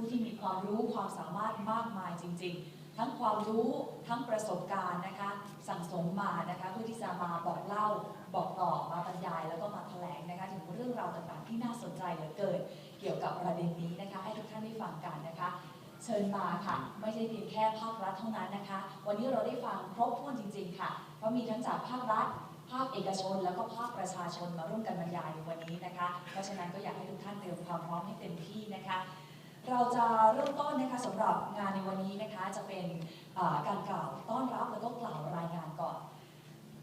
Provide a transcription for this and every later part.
ผู้ที่มีความรู้ความสามารถมากมายจริง ๆ ทั้งความรู้ทั้งประสบการณ์นะคะ สั่งสมมานะคะเพื่อที่จะมาบอกเล่าบอกต่อมาบรรยาย แล้วก็มาแถลงนะคะถึงเรื่องราวต่างๆ ที่น่าสนใจเหลือเกินเกี่ยวกับประเด็นนี้นะคะ ให้ทุกท่านได้ฟังกันนะคะ เชิญมาค่ะ ไม่ใช่เพียงแค่ภาครัฐเท่านั้นนะคะ วันนี้เราได้ฟังครบถ้วนจริง ๆ ค่ะเพราะมีทั้งจากภาครัฐภาคเอกชนแล้วก็ภาคประชาชนมาร่วมกันบรรยายในวันนี้นะคะ เพราะฉะนั้นก็อยากให้ทุกท่านเตรียมความพร้อมให้เต็มที่นะคะ เราจะเริ่มต้นนะคะสำหรับงานในวันนี้นะคะจะเป็นการกล่าวต้อนรับแล้วก็กล่าวรายงานก่อน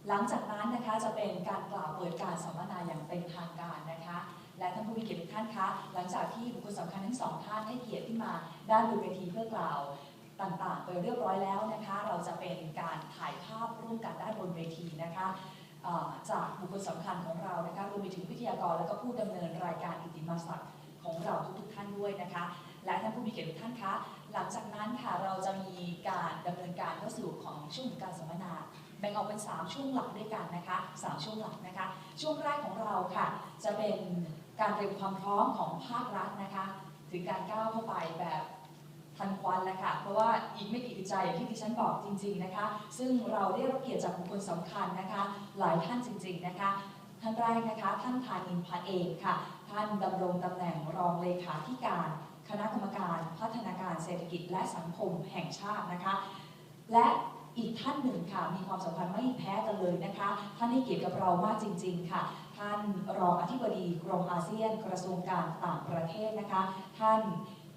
หลังจากนั้นนะคะจะเป็นการกล่าวเปิดการสัมมนาอย่างเป็นทางการนะคะ และท่านผู้มีเกียรติทุกท่านคะหลังจากที่บุคคลสำคัญทั้งสองท่านให้เกียรติที่มาด้านบนเวทีเพื่อกล่าวต่างๆไปเรียบร้อยแล้วนะคะ เราจะเป็นการถ่ายภาพร่วมกันด้านบนเวทีนะคะจากบุคคลสำคัญของเรานะคะรวมไปถึงวิทยากรและก็ผู้ดำเนินรายการอิติมาศักดิ์ของเราทุกๆท่านด้วยนะคะ และท่านผู้มีเกียรติทุกท่านคะ หลังจากนั้นค่ะเราจะมีการดำเนินการเข้าสู่ของช่วงการสัมมนาแบ่งออกเป็น 3 ช่วงหลักด้วยกันนะคะ3ช่วงหลักนะคะ ช่วงแรกของเราค่ะ จะเป็นการเตรียมความพร้อมของภาครัฐนะคะ ถึงการก้าวเข้าไปแบบทันควันแล้วค่ะ เพราะว่าอีกไม่กี่ใจอย่างที่ดิฉันบอกจริง ๆนะคะ ซึ่งเราได้รับเกียรติจากบุคคลสำคัญนะคะ หลายท่านจริง ๆนะคะท่านแรกนะคะ ท่านธานินพันเอกค่ะ ท่านดำรงตำแหน่งรองเลขาธิการ คณะกรรมการพัฒนาการเศรษฐกิจและสังคมแห่งชาตินะคะ และอีกท่านหนึ่งค่ะมีความสัมพันธ์ไม่แพ้กันเลยนะคะ ท่านให้เกียรติกับเรามากจริง ๆ ค่ะ ท่านรองอธิบดีกรมอาเซียน กระทรวงการต่างประเทศนะคะ ท่าน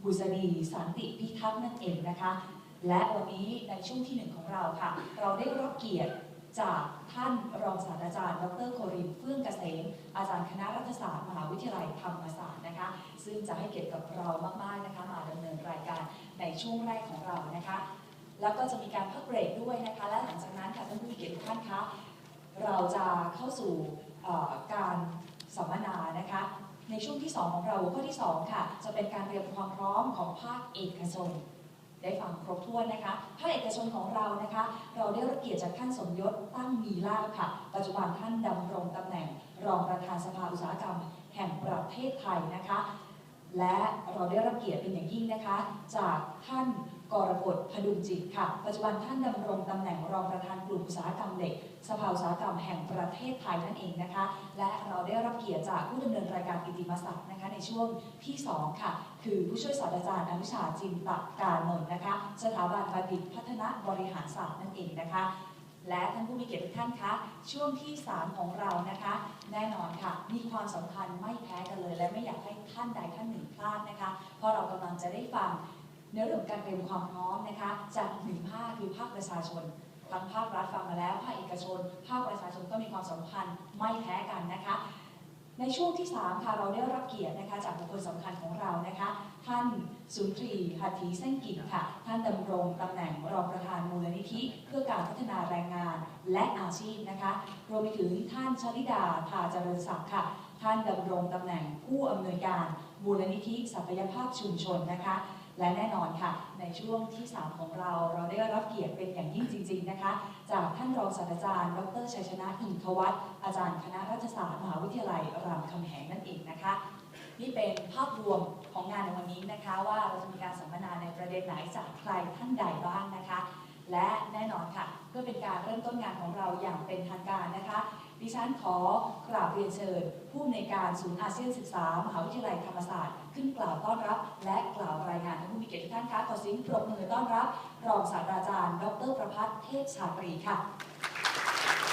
บุษดีสันติพิทักษ์นั่นเองนะคะ และวันนี้ในช่วงที่หนึ่งของเราค่ะ เราได้รับเกียรติ จากท่านรองศาสตราจารย์ ดรโครินเฟื่องเกษม อาจารย์คณะรัฐศาสตร์มหาวิทยาลัยธรรมศาสตร์นะคะ ซึ่งจะให้เกียรติกับเรามากๆนะคะ มาดำเนินรายการในช่วงแรกของเรานะคะ แล้วก็จะมีการพักเบรกด้วยนะคะ และหลังจากนั้นค่ะท่านผู้มีเกียรติทุกท่านคะเราจะเข้าสู่การสัมมนานะคะในช่วงที่ 2 ของเราหัวข้อที่ 2 ค่ะ จะเป็นการเตรียมความพร้อมของภาคเอกชน ได้ฟังครบถ้วนนะคะภาคเอกชนของเรานะคะ เราได้รับเกียรติจากท่านสมยศตั้งมีลาภค่ะ ปัจจุบันท่านดำรงตำแหน่ง รองประธานสภาอุตสาหกรรม แห่งประเทศไทยนะคะ และเราได้รับเกียรติเป็นอย่างยิ่งนะคะ จากท่าน กรกฎพดุงจิตค่ะ ปัจจุบันท่านดำรงตำแหน่งรองประธานกลุ่มอุตสาหกรรมเหล็ก สภาอุตสาหกรรมแห่งประเทศไทยนั่นเองนะคะ และเราได้รับเกียรติจากผู้ดำเนินรายการกิติมศักดิ์นะคะในช่วงที่ 2 ค่ะ คือผู้ช่วยศาสตราจารย์อนุชาจินตการนนท์นะคะ สถาบันบัณฑิตพัฒนาบริหารศาสตร์นั่นเองนะคะและท่านผู้มีเกียรติทุกท่านคะช่วงที่ 3 ของเรานะคะ แน่นอนค่ะ มีความสำคัญไม่แพ้กันเลย และไม่อยากให้ท่านใดท่านหนึ่งพลาดนะคะ เพราะเรากำลังจะได้ฟัง เนื้อเรื่องการเตรียมความพร้อมนะคะจากหนึ่งภาคคือภาคประชาชนทั้งภาครัฐฟังมาแล้วภาคเอกชน ภาคประชาชนก็มีความสัมพันธ์ไม่แพ้กันนะคะ ในช่วงที่ 3 ค่ะเราได้รับเกียรตินะคะ จากบุคคลสำคัญของเรานะคะ ท่านสุนทรีหัตถีเส้นกิจค่ะ ท่านดำรงตำแหน่งรองประธานมูลนิธิ เพื่อการพัฒนาแรงงานและอาชีพนะคะรวมไปถึงท่านชลิดาทาเจริญศักดิ์ค่ะ ท่านดำรงตำแหน่งผู้อำนวยการมูลนิธิศักยภาพชุมชนนะคะ และแน่นอนค่ะ ในช่วงที่ 3 ของเรา เราได้รับเกียรติเป็นอย่างยิ่งจริง ๆ นะคะ จากท่านรองศาสตราจารย์ ดรชัยชนะอินทวัฒน์อาจารย์คณะรัฐศาสตร์มหาวิทยาลัยรามคำแหงนั่นเองนะคะ นี่เป็นภาพรวมของงานในวันนี้นะคะ ว่าเราจะมีการสัมมนาในประเด็นไหนจากใครท่านใดบ้างนะคะ และแน่นอนค่ะเพื่อเป็นการเริ่มต้นงานของเราอย่างเป็นทางการนะคะ ดิฉันขอกราบเรียนเชิญ ผู้ในการศูนย์อาเซียนศึกษามหาวิทยาลัยธรรมศาสตร์ ขึ้นกล่าวต้อนรับ และกล่าวรายงานท่านผู้มีเกียรติทุกท่านคะขอเสียงปรบมือต้อนรับ รองศาสตราจารย์ ดรประพัฒน์เทพชาตรีค่ะ